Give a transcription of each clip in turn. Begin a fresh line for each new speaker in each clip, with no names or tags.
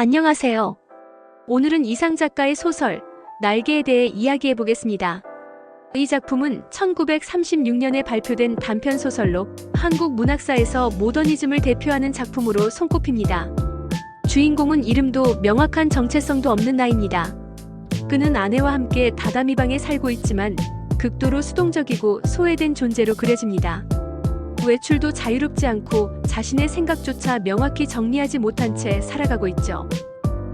안녕하세요. 오늘은 이상 작가의 소설 날개에 대해 이야기해 보겠습니다. 이 작품은 1936년에 발표된 단편 소설로 한국 문학사에서 모더니즘을 대표하는 작품으로 손꼽힙니다. 주인공은 이름도 명확한 정체성도 없는 나입니다. 그는 아내와 함께 다다미 방에 살고 있지만 극도로 수동적이고 소외된 존재로 그려집니다. 외출도 자유롭지 않고 자신의 생각조차 명확히 정리하지 못한 채 살아가고 있죠.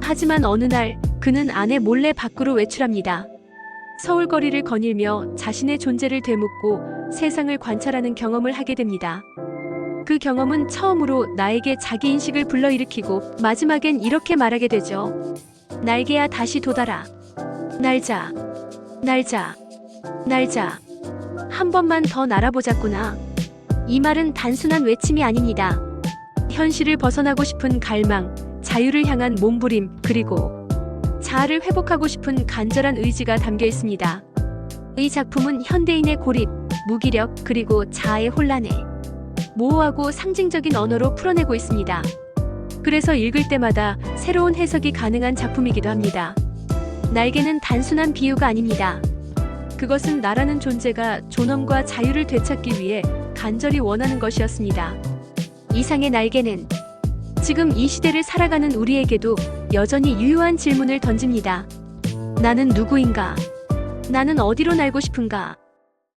하지만 어느 날 그는 아내 몰래 밖으로 외출합니다. 서울 거리를 거닐며 자신의 존재를 되묻고 세상을 관찰하는 경험을 하게 됩니다. 그 경험은 처음으로 나에게 자기 인식을 불러일으키고 마지막엔 이렇게 말하게 되죠. 날개야 다시 돋아라. 날자. 날자. 날자. 한 번만 더 날아보자꾸나. 이 말은 단순한 외침이 아닙니다. 현실을 벗어나고 싶은 갈망, 자유를 향한 몸부림, 그리고 자아를 회복하고 싶은 간절한 의지가 담겨 있습니다. 이 작품은 현대인의 고립, 무기력, 그리고 자아의 혼란에 모호하고 상징적인 언어로 풀어내고 있습니다. 그래서 읽을 때마다 새로운 해석이 가능한 작품이기도 합니다. 날개는 단순한 비유가 아닙니다. 그것은 나라는 존재가 존엄과 자유를 되찾기 위해 간절히 원하는 것이었습니다. 이상의 날개는 지금 이 시대를 살아가는 우리에게도 여전히 유효한 질문을 던집니다. 나는 누구인가? 나는 어디로 날고 싶은가?